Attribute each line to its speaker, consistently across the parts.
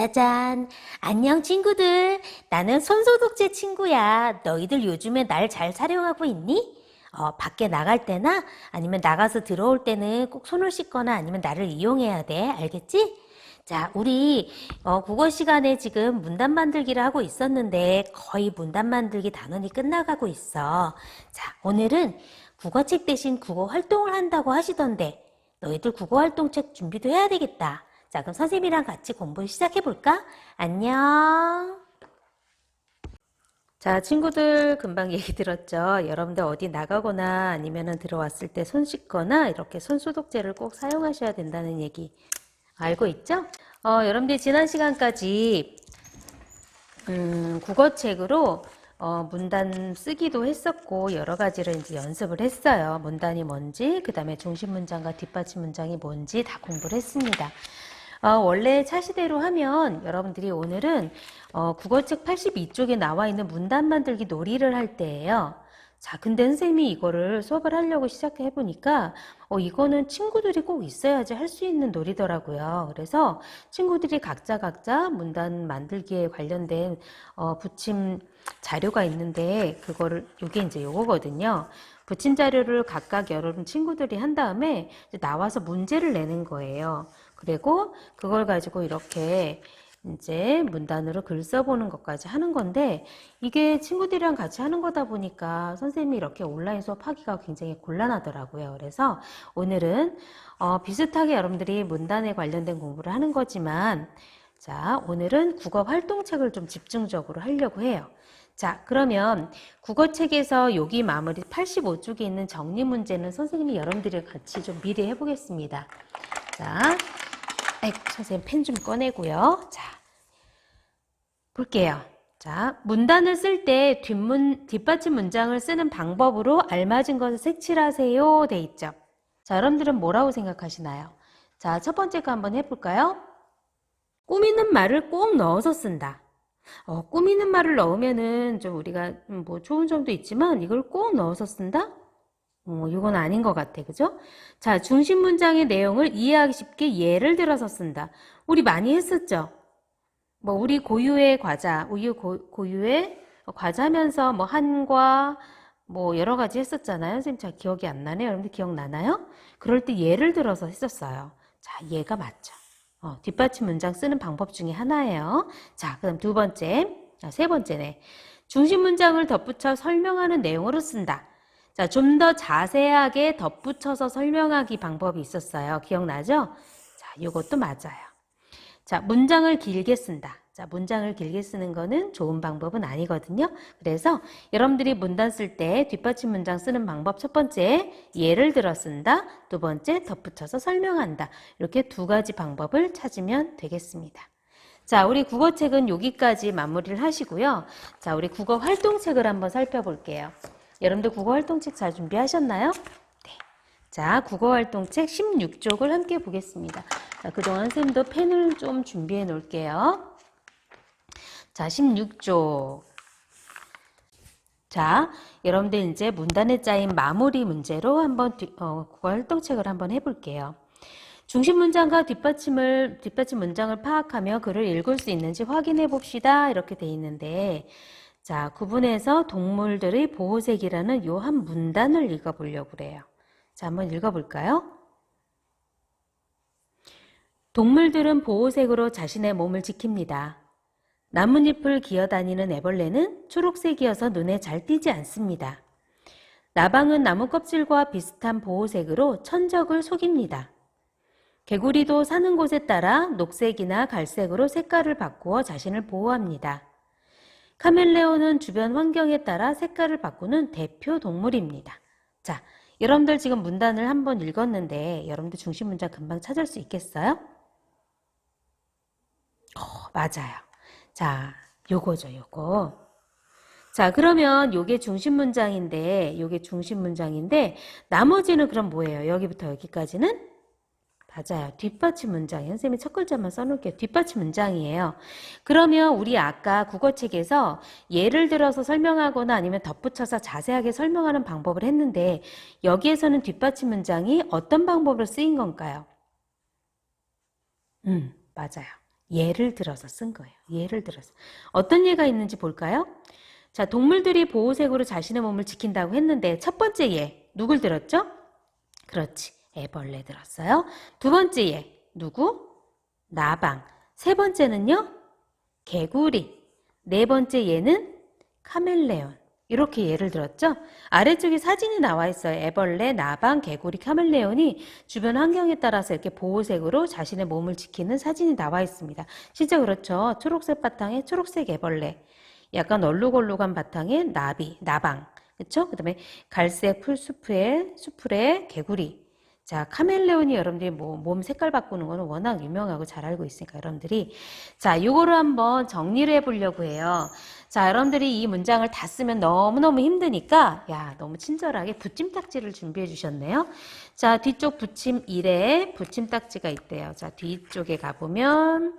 Speaker 1: 짜잔. 안녕, 친구들. 나는 손소독제 친구야. 너희들 요즘에 날 잘 사용하고 있니? 어, 밖에 나갈 때나 아니면 나가서 들어올 때는 꼭 손을 씻거나 아니면 나를 이용해야 돼. 알겠지? 자, 우리 어, 국어 시간에 지금 문단 만들기를 하고 있었는데 거의 문단 만들기 단원이 끝나가고 있어. 자, 오늘은 국어책 대신 국어 활동을 한다고 하시던데 너희들 국어 활동책 준비도 해야 되겠다. 자, 그럼 선생님이랑 같이 공부를 시작해 볼까? 안녕. 자, 친구들 금방 얘기 들었죠? 여러분들 어디 나가거나 아니면은 들어왔을 때 손 씻거나 이렇게 손 소독제를 꼭 사용하셔야 된다는 얘기 알고 있죠? 어, 여러분들 지난 시간까지 음, 국어책으로 어, 문단 쓰기도 했었고 여러 가지를 이제 연습을 했어요. 문단이 뭔지, 그 다음에 중심 문장과 뒷받침 문장이 뭔지 다 공부를 했습니다. 어, 원래 차시대로 하면 여러분들이 오늘은 어, 국어책 82쪽에 나와 있는 문단 만들기 놀이를 할 때예요. 자, 근데 선생님이 이거를 수업을 하려고 시작해 보니까 어, 이거는 친구들이 꼭 있어야지 할 수 있는 놀이더라고요. 그래서 친구들이 각자 각자 문단 만들기에 관련된 어, 붙임 자료가 있는데 그거를 요게 이제 요거거든요. 붙임 자료를 각각 여러분 친구들이 한 다음에 나와서 문제를 내는 거예요. 그리고 그걸 가지고 이렇게 이제 문단으로 글 써보는 것까지 하는 건데 이게 친구들이랑 같이 하는 거다 보니까 선생님이 이렇게 온라인 수업하기가 굉장히 곤란하더라고요. 그래서 오늘은 어, 비슷하게 여러분들이 문단에 관련된 공부를 하는 거지만 자 오늘은 국어 활동책을 좀 집중적으로 하려고 해요. 자, 그러면 국어책에서 여기 마무리 85쪽에 있는 정리 문제는 선생님이 여러분들이 같이 좀 미리 해보겠습니다. 자, 아이, 선생님 펜 좀 꺼내고요. 자, 볼게요. 자, 문단을 쓸 때 뒷문, 뒷받침 문장을 쓰는 방법으로 알맞은 것을 색칠하세요. 돼 있죠. 자, 여러분들은 뭐라고 생각하시나요? 자, 첫 번째 거 한번 해볼까요? 꾸미는 말을 꼭 넣어서 쓴다. 어, 꾸미는 말을 넣으면은 좀 우리가 음, 뭐 좋은 점도 있지만 이걸 꼭 넣어서 쓴다? 어, 이건 아닌 것 같아. 그죠? 자, 중심 문장의 내용을 이해하기 쉽게 예를 들어서 쓴다. 우리 많이 했었죠? 뭐, 우리 고유의 과자, 우유 고, 고유의 과자면서 뭐, 한과 뭐, 여러 가지 했었잖아요. 선생님 잘 기억이 안 나네요. 여러분들 기억나나요? 그럴 때 예를 들어서 했었어요. 자, 얘가 맞죠. 어, 뒷받침 문장 쓰는 방법 중에 하나예요. 자, 그럼 두 번째, 아, 세 번째네. 중심 문장을 덧붙여 설명하는 내용으로 쓴다. 자, 좀 더 자세하게 덧붙여서 설명하기 방법이 있었어요. 기억나죠? 자, 이것도 맞아요. 자, 문장을 길게 쓴다. 자, 문장을 길게 쓰는 거는 좋은 방법은 아니거든요. 그래서 여러분들이 문단 쓸 때 뒷받침 문장 쓰는 방법 첫 번째, 예를 들어 쓴다. 두 번째, 덧붙여서 설명한다. 이렇게 두 가지 방법을 찾으면 되겠습니다. 자, 우리 국어책은 여기까지 마무리를 하시고요. 자, 우리 국어 활동책을 한번 살펴볼게요. 여러분들 국어 활동책 잘 준비하셨나요? 네. 자, 국어 활동책 16쪽을 함께 보겠습니다. 자, 그동안 선생님도 펜을 좀 준비해 놓을게요. 자, 16쪽. 자, 여러분들 이제 문단에 짜인 마무리 문제로 한번 뒤- 어, 국어 활동책을 한번 해볼게요. 중심 문장과 뒷받침을 뒷받침 문장을 파악하며 글을 읽을 수 있는지 확인해 봅시다. 이렇게 돼 있는데, 자, 구분해서 동물들의 보호색이라는 요 한 문단을 읽어보려고 그래요. 자, 한번 읽어볼까요? 동물들은 보호색으로 자신의 몸을 지킵니다. 나뭇잎을 기어다니는 애벌레는 초록색이어서 눈에 잘 띄지 않습니다. 나방은 나무 껍질과 비슷한 보호색으로 천적을 속입니다. 개구리도 사는 곳에 따라 녹색이나 갈색으로 색깔을 바꾸어 자신을 보호합니다. 카멜레온은 주변 환경에 따라 색깔을 바꾸는 대표 동물입니다. 자, 여러분들 지금 문단을 한번 읽었는데 여러분들 중심 문장 금방 찾을 수 있겠어요? 어, 맞아요. 자, 요거죠, 요거. 자, 그러면 요게 중심 문장인데, 요게 중심 문장인데, 나머지는 그럼 뭐예요? 여기부터 여기까지는? 맞아요. 뒷받침 문장이에요. 선생님이 첫 글자만 써놓을게요. 뒷받침 문장이에요. 그러면 우리 아까 국어책에서 예를 들어서 설명하거나 아니면 덧붙여서 자세하게 설명하는 방법을 했는데, 여기에서는 뒷받침 문장이 어떤 방법으로 쓰인 건가요? 음, 맞아요. 예를 들어서 쓴 거예요. 예를 들어서. 어떤 예가 있는지 볼까요? 자, 동물들이 보호색으로 자신의 몸을 지킨다고 했는데 첫 번째 예, 누굴 들었죠? 그렇지. 애벌레 들었어요. 두 번째 예, 누구? 나방. 세 번째는요? 개구리. 네 번째 예는 카멜레온. 이렇게 예를 들었죠? 아래쪽에 사진이 나와 있어요. 애벌레, 나방, 개구리, 카멜레온이 주변 환경에 따라서 이렇게 보호색으로 자신의 몸을 지키는 사진이 나와 있습니다. 진짜 그렇죠. 초록색 바탕에 초록색 애벌레, 약간 얼룩얼룩한 바탕에 나비, 나방, 그렇죠? 그 다음에 갈색 풀숲에 수풀에 개구리. 자, 카멜레온이 여러분들이 뭐 몸 색깔 바꾸는 거는 워낙 유명하고 잘 알고 있으니까 여러분들이 자, 요거를 한번 정리를 해 보려고 해요. 자, 여러분들이 이 문장을 다 쓰면 너무너무 힘드니까 야, 너무 친절하게 붙임딱지를 준비해 주셨네요. 자, 뒤쪽 붙임 1에 붙임딱지가 있대요. 자, 뒤쪽에 가 보면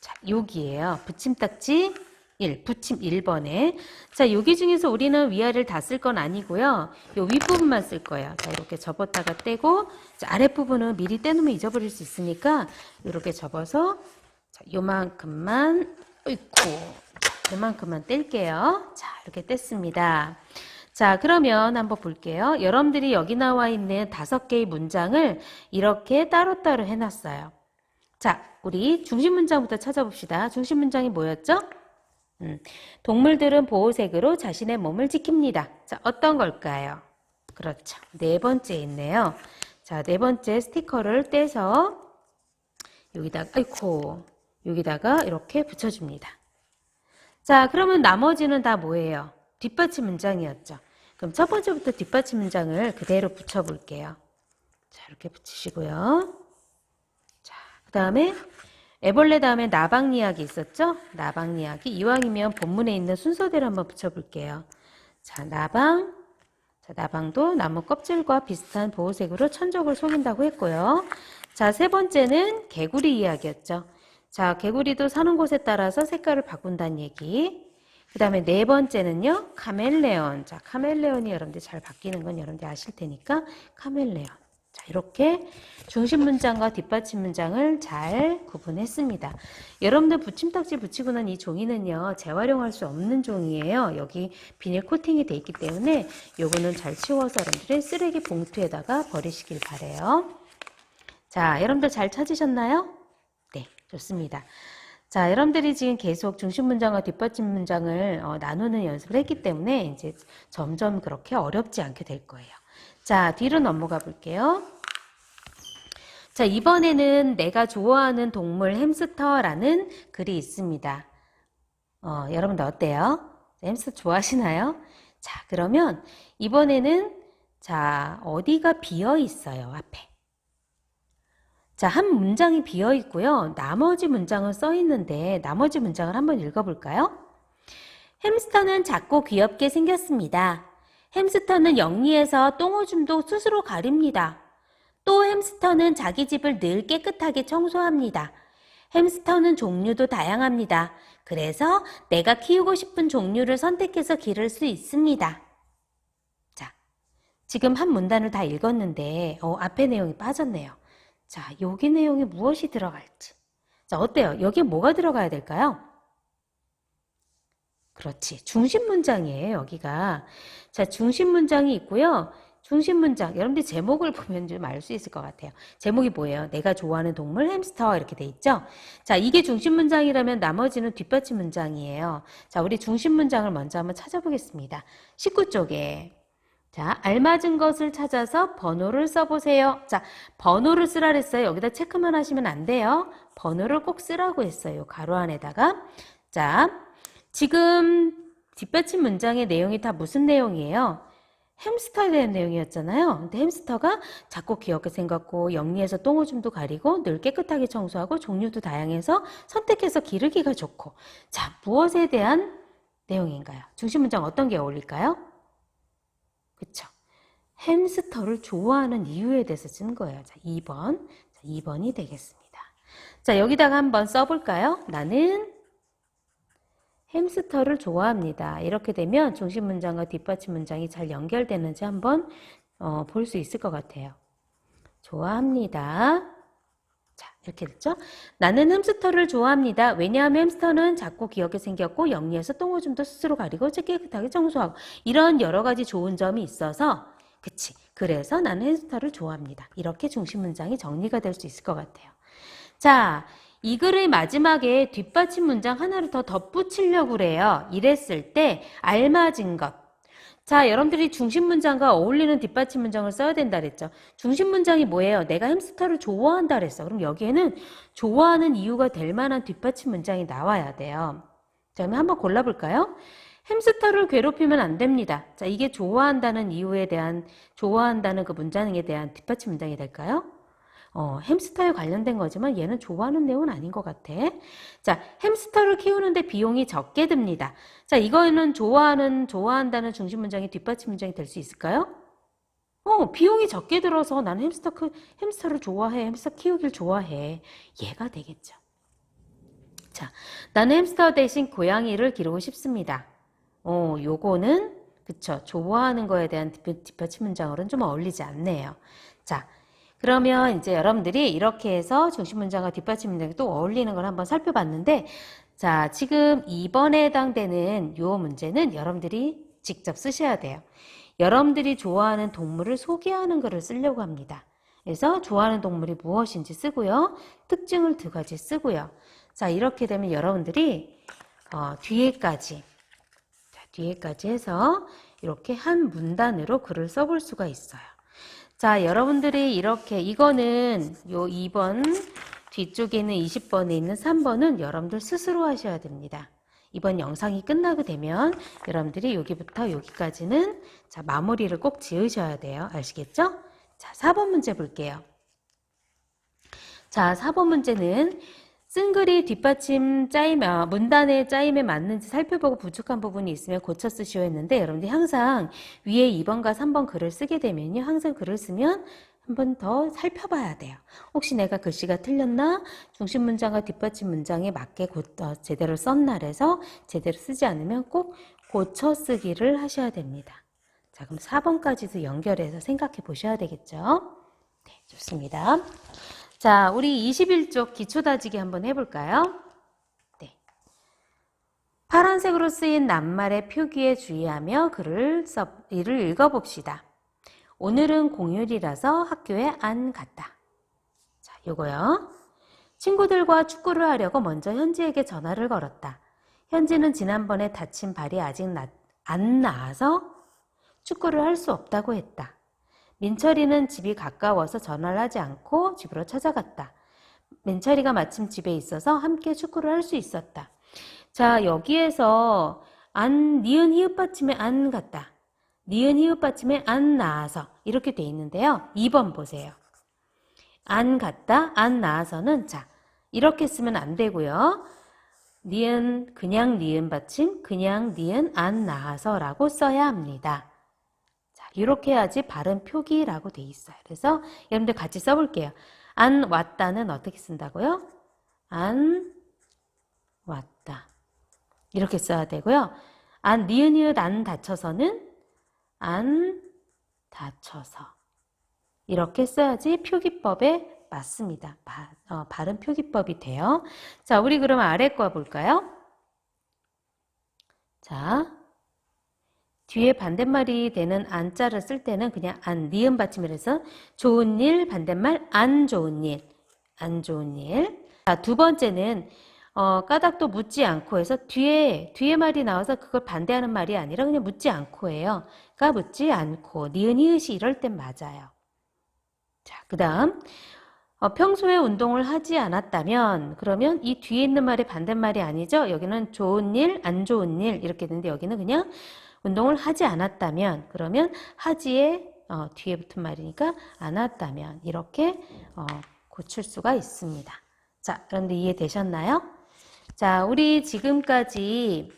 Speaker 1: 자, 여기에요. 붙임딱지 1, 붙임 1번에. 자, 여기 중에서 우리는 위아래를 다 쓸 건 아니고요. 요 윗부분만 쓸 거예요. 자, 이렇게 접었다가 떼고, 자, 아랫부분은 미리 떼놓으면 잊어버릴 수 있으니까, 이렇게 접어서, 자, 요만큼만, 어이쿠, 자, 요만큼만 뗄게요. 자, 이렇게 뗐습니다. 자, 그러면 한번 볼게요. 여러분들이 여기 나와 있는 다섯 개의 문장을 이렇게 따로따로 해놨어요. 자, 우리 중심 문장부터 찾아봅시다. 중심 문장이 뭐였죠? 음, 동물들은 보호색으로 자신의 몸을 지킵니다. 자, 어떤 걸까요? 그렇죠. 네 번째 있네요. 자, 네 번째 스티커를 떼서 여기다가, 아이코, 여기다가 이렇게 붙여줍니다. 자, 그러면 나머지는 다 뭐예요? 뒷받침 문장이었죠. 그럼 첫 번째부터 뒷받침 문장을 그대로 붙여볼게요. 자, 이렇게 붙이시고요. 자, 그 다음에 애벌레 다음에 나방 이야기 있었죠? 나방 이야기. 이왕이면 본문에 있는 순서대로 한번 붙여볼게요. 자, 나방. 자, 나방도 나무 껍질과 비슷한 보호색으로 천적을 속인다고 했고요. 자, 세 번째는 개구리 이야기였죠. 자, 개구리도 사는 곳에 따라서 색깔을 바꾼다는 얘기. 그 다음에 네 번째는요, 카멜레온. 자, 카멜레온이 여러분들 잘 바뀌는 건 여러분들 아실 테니까, 카멜레온. 자, 이렇게 중심 문장과 뒷받침 문장을 잘 구분했습니다. 여러분들 붙임딱지 붙이고 난 이 종이는요, 재활용할 수 없는 종이에요. 여기 비닐 코팅이 돼 있기 때문에 요거는 잘 치워서 여러분들이 쓰레기 봉투에다가 버리시길 바래요. 자, 여러분들 잘 찾으셨나요? 네, 좋습니다. 자, 여러분들이 지금 계속 중심 문장과 뒷받침 문장을 어, 나누는 연습을 했기 때문에 이제 점점 그렇게 어렵지 않게 될 거예요. 자, 뒤로 넘어가 볼게요. 자, 이번에는 내가 좋아하는 동물 햄스터라는 글이 있습니다. 어, 여러분들 어때요? 햄스터 좋아하시나요? 자, 그러면 이번에는 자, 어디가 비어 있어요, 앞에. 자, 한 문장이 비어 있고요. 나머지 문장은 써 있는데 나머지 문장을 한번 읽어 볼까요? 햄스터는 작고 귀엽게 생겼습니다. 햄스터는 영리해서 똥오줌도 스스로 가립니다. 또 햄스터는 자기 집을 늘 깨끗하게 청소합니다. 햄스터는 종류도 다양합니다. 그래서 내가 키우고 싶은 종류를 선택해서 기를 수 있습니다. 자, 지금 한 문단을 다 읽었는데, 어, 앞에 내용이 빠졌네요. 자, 여기 내용에 무엇이 들어갈지. 자, 어때요? 여기에 뭐가 들어가야 될까요? 그렇지. 중심 문장이에요, 여기가. 자, 중심 문장이 있고요. 중심 문장. 여러분들 제목을 보면 좀 알 수 있을 것 같아요. 제목이 뭐예요? 내가 좋아하는 동물 햄스터 이렇게 돼 있죠? 자, 이게 중심 문장이라면 나머지는 뒷받침 문장이에요. 자, 우리 중심 문장을 먼저 한번 찾아보겠습니다. 19쪽에. 자, 알맞은 것을 찾아서 번호를 써보세요. 자, 번호를 쓰라 그랬어요. 여기다 체크만 하시면 안 돼요. 번호를 꼭 쓰라고 했어요. 가로 안에다가. 자, 지금 뒷받침 문장의 내용이 다 무슨 내용이에요? 햄스터에 대한 내용이었잖아요. 근데 햄스터가 작고 귀엽게 생겼고 영리해서 똥오줌도 가리고 늘 깨끗하게 청소하고 종류도 다양해서 선택해서 기르기가 좋고 자 무엇에 대한 내용인가요? 중심 문장 어떤 게 어울릴까요? 그쵸? 햄스터를 좋아하는 이유에 대해서 쓴 거예요. 자 2번 자, 2번이 되겠습니다. 자 여기다가 한번 써볼까요? 나는 햄스터를 좋아합니다. 이렇게 되면 중심 문장과 뒷받침 문장이 잘 연결되는지 한번 어, 볼 수 있을 것 같아요. 좋아합니다. 자, 이렇게 됐죠? 나는 햄스터를 좋아합니다. 왜냐하면 햄스터는 작고 귀엽게 생겼고 영리해서 똥오줌도 스스로 가리고 깨끗하게 청소하고 이런 여러 가지 좋은 점이 있어서 그치. 그래서 나는 햄스터를 좋아합니다. 이렇게 중심 문장이 정리가 될 수 있을 것 같아요. 자, 이 글의 마지막에 뒷받침 문장 하나를 더 덧붙이려고 그래요. 이랬을 때 알맞은 것. 자, 여러분들이 중심 문장과 어울리는 뒷받침 문장을 써야 된다 그랬죠. 중심 문장이 뭐예요? 내가 햄스터를 좋아한다 그랬어. 그럼 여기에는 좋아하는 이유가 될 만한 뒷받침 문장이 나와야 돼요. 자, 그러면 한번 골라볼까요? 햄스터를 괴롭히면 안 됩니다. 자, 이게 좋아한다는 이유에 대한, 좋아한다는 그 문장에 대한 뒷받침 문장이 될까요? 어, 햄스터에 관련된 거지만 얘는 좋아하는 내용은 아닌 것 같아. 자, 햄스터를 키우는데 비용이 적게 듭니다. 자, 이거는 좋아하는, 좋아한다는 중심 문장이 뒷받침 문장이 될 수 있을까요? 어, 비용이 적게 들어서 나는 햄스터, 크, 햄스터를 좋아해. 햄스터 키우길 좋아해. 얘가 되겠죠. 자, 나는 햄스터 대신 고양이를 기르고 싶습니다. 어, 요거는, 그쵸. 좋아하는 거에 대한 뒷- 뒷받침 문장으로는 좀 어울리지 않네요. 자, 그러면 이제 여러분들이 이렇게 해서 중심 문장과 뒷받침 문장이 또 어울리는 걸 한번 살펴봤는데, 자, 지금 2번에 해당되는 요 문제는 여러분들이 직접 쓰셔야 돼요. 여러분들이 좋아하는 동물을 소개하는 글을 쓰려고 합니다. 그래서 좋아하는 동물이 무엇인지 쓰고요. 특징을 두 가지 쓰고요. 자, 이렇게 되면 여러분들이 어, 뒤에까지 자, 뒤에까지 해서 이렇게 한 문단으로 글을 써볼 수가 있어요. 자, 여러분들이 이렇게 이거는 요 2번 뒤쪽에 있는 20번에 있는 3번은 여러분들 스스로 하셔야 됩니다. 이번 영상이 끝나게 되면 여러분들이 여기부터 여기까지는 자, 마무리를 꼭 지으셔야 돼요. 아시겠죠? 자, 4번 문제 볼게요. 자, 4번 문제는 쓴 글이 뒷받침 짜임, 아, 문단의 짜임에 맞는지 살펴보고 부족한 부분이 있으면 고쳐 쓰시오 했는데 여러분들이 항상 위에 2번과 3번 글을 쓰게 되면요. 항상 글을 쓰면 한번 더 살펴봐야 돼요. 혹시 내가 글씨가 틀렸나? 중심 문장과 뒷받침 문장에 맞게 고, 어, 제대로 썼나 그래서 제대로 쓰지 않으면 꼭 고쳐 쓰기를 하셔야 됩니다. 자, 그럼 4번까지도 연결해서 생각해 보셔야 되겠죠? 네, 좋습니다. 자, 우리 21쪽 기초 다지기 한번 해볼까요? 네. 파란색으로 쓰인 낱말의 표기에 주의하며 글을 써, 이를 읽어봅시다. 오늘은 공휴일이라서 학교에 안 갔다. 자, 요거요. 친구들과 축구를 하려고 먼저 현지에게 전화를 걸었다. 현지는 지난번에 다친 발이 아직 나, 안 나아서 축구를 할 수 없다고 했다. 민철이는 집이 가까워서 전화를 하지 않고 집으로 찾아갔다. 민철이가 마침 집에 있어서 함께 축구를 할 수 있었다. 자, 여기에서 안, 니은 히읗 받침에 안 같다. 니은 히읗 받침에 안 나아서 이렇게 돼 있는데요. 2번 보세요. 안 갔다, 안 나아서는 자, 이렇게 쓰면 안 되고요. 니은, 그냥 니은 받침, 그냥 니은 안 나아서라고 써야 합니다. 자, 이렇게 해야지 발음 표기라고 돼 있어요. 그래서 여러분들 같이 써볼게요. 안 왔다는 어떻게 쓴다고요? 안 왔다. 이렇게 써야 되고요. 안, 니은, 이웃, 안 다쳐서는 안 다쳐서. 이렇게 써야지 표기법에 맞습니다. 바, 어, 발음 표기법이 돼요. 자, 우리 그럼 아래 거 볼까요? 자, 뒤에 반대말이 되는 안자를 쓸 때는 그냥 안, 니은 받침이라서 좋은 일, 반대말 안 좋은 일, 안 좋은 일. 자, 두 번째는 어, 까닭도 묻지 않고 해서 뒤에, 뒤에 말이 나와서 그걸 반대하는 말이 아니라 그냥 묻지 않고 해요. 까 묻지 않고, 니은, 이읒이 이럴 땐 맞아요. 자, 그 다음, 어, 평소에 운동을 하지 않았다면, 그러면 이 뒤에 있는 말이 반대말이 아니죠? 여기는 좋은 일, 안 좋은 일, 이렇게 되는데 여기는 그냥 운동을 하지 않았다면, 그러면 하지에 어, 뒤에 붙은 말이니까 않았다면, 이렇게 어, 고칠 수가 있습니다. 자, 그런데 이해되셨나요? 자, 우리 지금까지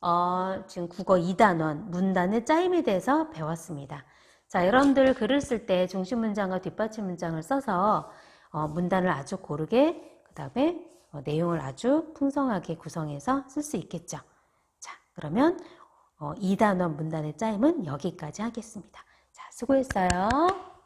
Speaker 1: 어, 지금 국어 2단원 문단의 짜임에 대해서 배웠습니다. 자, 여러분들 글을 쓸 때 중심 문장과 뒷받침 문장을 써서 어, 문단을 아주 고르게 그 다음에 어, 내용을 아주 풍성하게 구성해서 쓸 수 있겠죠. 자, 그러면 어, 2단원 문단의 짜임은 여기까지 하겠습니다. 자, 수고했어요.